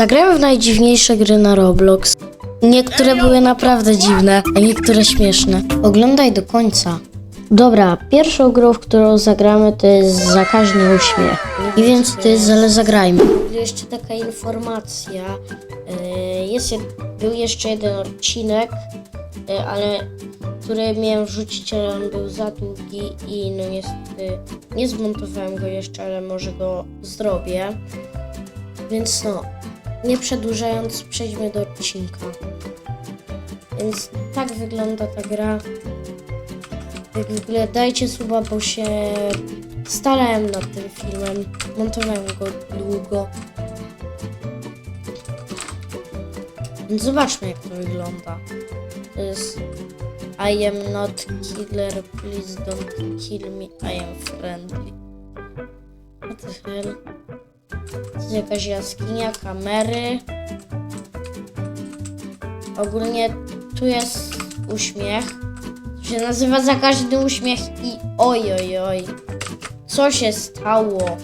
Zagrałem w najdziwniejsze gry na Roblox. Niektóre były naprawdę dziwne, a niektóre śmieszne. Oglądaj do końca. Dobra, pierwszą grą, w którą zagramy, to jest Zakaźny Uśmiech. Wiem, co to jest, ale zagrajmy. Jeszcze taka informacja. e, Jest, był jeszcze jeden odcinek, e, ale który miałem wrzucić, ale on był za długi i no niestety nie zmontowałem go jeszcze, ale może go zrobię. Więc no, nie przedłużając, przejdźmy do odcinka. Więc tak wygląda ta gra. Jak w ogóle dajcie suba, bo się starałem nad tym filmem. Montowałem go długo. Więc zobaczmy jak to wygląda. To jest I am not killer, please don't kill me, I am friendly. What the hell? Jest jakaś jaskinia, kamery. Ogólnie tu jest uśmiech. To się nazywa zakaźny uśmiech i oj, oj, oj. Co się stało?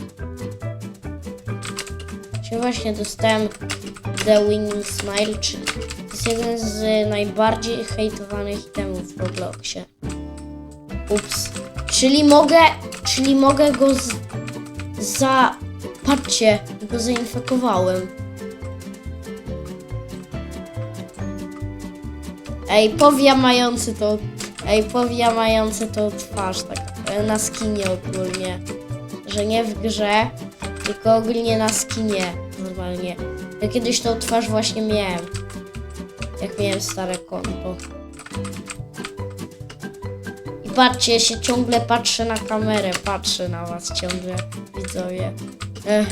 Się właśnie dostałem The Winning Smile, to jest jeden z najbardziej hejtowanych itemów w Robloxie. Ups. Czyli mogę, czyli mogę go z, za... Patrzcie, go zainfekowałem. Ej, powiamający to... Ej, powiamający to twarz, tak e, na skinie ogólnie. Że nie w grze, tylko ogólnie na skinie, normalnie. Ja kiedyś tą twarz właśnie miałem. Jak miałem stare konto. I patrzcie, ja się ciągle patrzę na kamerę, patrzę na was ciągle, widzowie. Ech.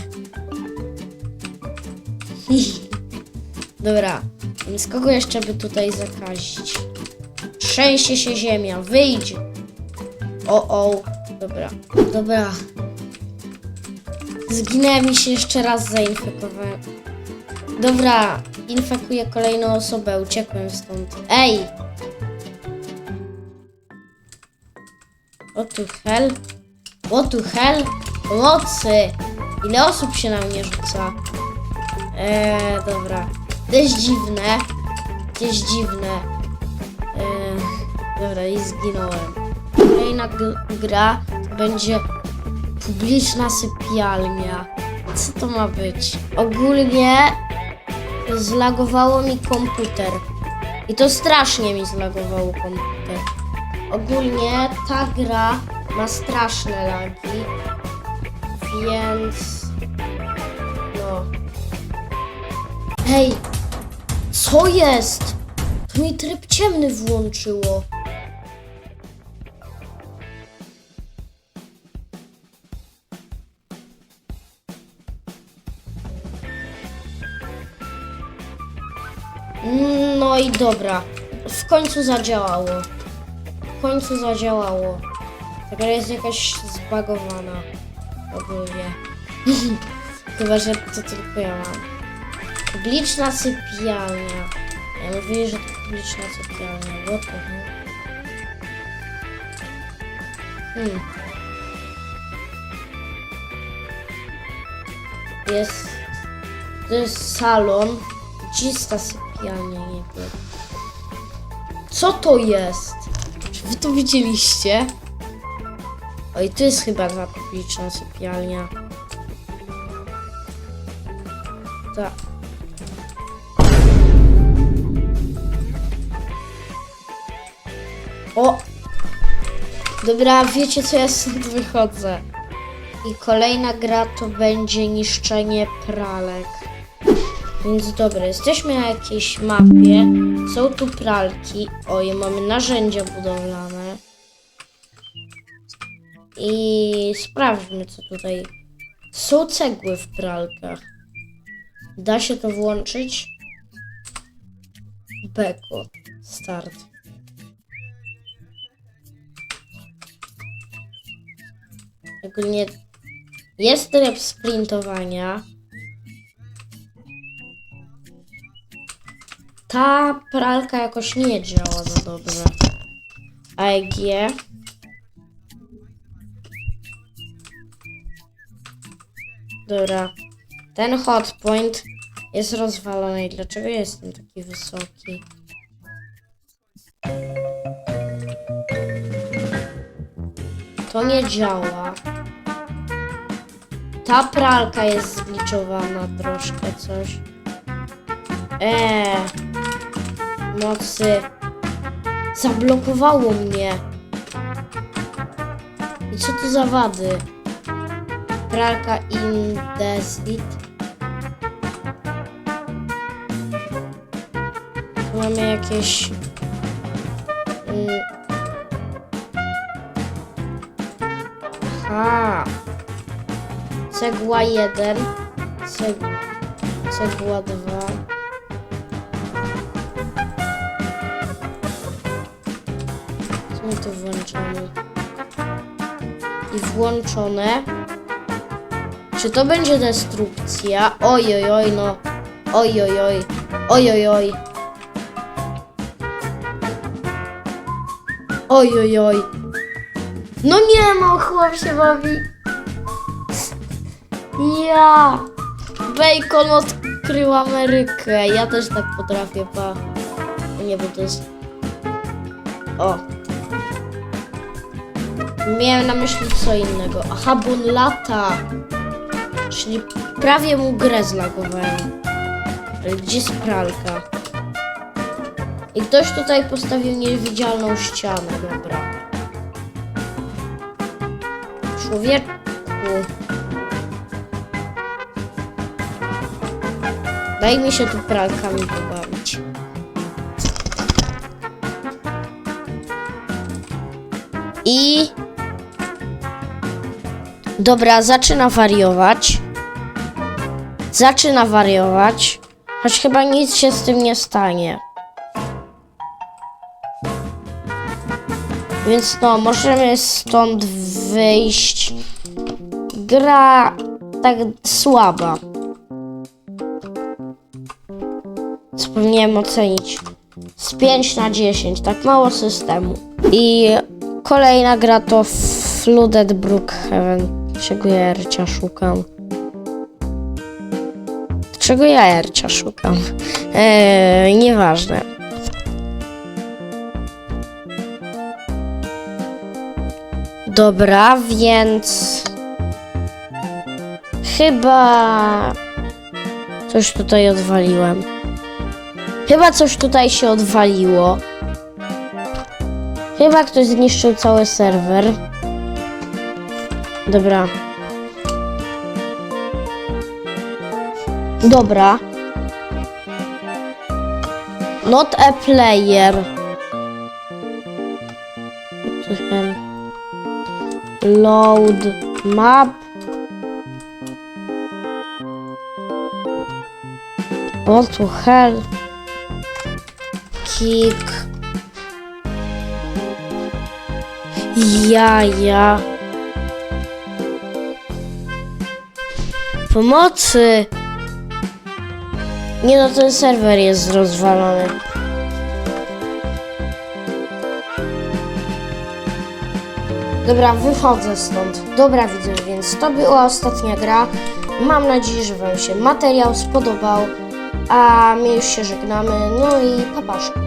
Dobra, więc kogo jeszcze by tutaj zakazić? Trzęsie się ziemia, wyjdź! O, o, dobra, dobra. Zginęłem i się jeszcze raz zainfekowałem. Dobra, infekuję kolejną osobę, uciekłem stąd. Ej! What the hell? What the hell? Pomocy! Ile osób się na mnie rzuca? Eee, dobra. To jest dziwne. To jest dziwne. Eee, dobra, i zginąłem. Kolejna gra będzie publiczna sypialnia. Co to ma być? Ogólnie zlagowało mi komputer. I to strasznie mi zlagowało komputer. Ogólnie ta gra ma straszne lagi, więc no. Hej, co jest? To mi tryb ciemny włączyło. No i dobra. W końcu zadziałało. W końcu zadziałało. Ta gra jest jakaś zbagowana. Ogólnie. Chyba, że to tylko ja mam. Publiczna sypialnia. Ja mówię, że to publiczna sypialnia. What the hell? Hmm. Jest... To jest salon. Czysta sypialnia, wiem. Co to jest? Czy wy to widzieliście? Oj, to jest chyba ta publiczna sypialnia. Tak. O! Dobra, wiecie co ja stąd wychodzę. I kolejna gra to będzie niszczenie pralek. Więc dobra, jesteśmy na jakiejś mapie. Są tu pralki. Oj, mamy narzędzia budowlane. I sprawdźmy, co tutaj. Są cegły w pralkach. Da się to włączyć? Beko. Start. Ogólnie jest tryb sprintowania. Ta pralka jakoś nie działa za dobrze. AEG. Dobra. Ten hotpoint jest rozwalony dlaczego jestem taki wysoki? To nie działa. Ta pralka jest zgliczowana troszkę coś. Eee. Mocy. Zablokowało mnie. I co to za wady? Pralka indesit. Tu mamy jakieś... Mm. Aha. Cegła 1. Ceg... Cegła 2. Co my tu włączamy? I włączone. Czy to będzie destrukcja? Oj, oj, oj, no. Oj, oj, oj. Oj, oj, oj. Oj, oj, oj. No nie no, chłop się bawi. Ja. Bacon odkrył Amerykę. Ja też tak potrafię, pa. Nie, bo to jest... O. Miałem na myśli co innego. Aha, bo lata. Czyli prawie mu grę zlagowałem. Ale Gdzie jest pralka? I ktoś tutaj postawił niewidzialną ścianę, dobra. Człowieku. Daj mi się tu pralkami pobawić. I... Dobra, zaczyna wariować. Zaczyna wariować. Choć chyba nic się z tym nie stanie. Więc no, możemy stąd wyjść. Gra tak słaba. Co powinienem ocenić? Z 5 na 10, tak mało systemu. I kolejna gra to Flooded Brookhaven. Czego ja Ercia szukam? Czego ja Ercia szukam? Eee, nieważne. Dobra, więc chyba coś tutaj odwaliłem. Chyba coś tutaj się odwaliło. Chyba ktoś zniszczył cały serwer. Dobra. Dobra. Not a player. Hell? Load map. What the hell? Kick. Jaja. Pomocy. Nie no, ten serwer jest rozwalony. Dobra, wychodzę stąd. Dobra, widzę, więc to była ostatnia gra. Mam nadzieję, że Wam się materiał spodobał. A my już się żegnamy. No i papaszki.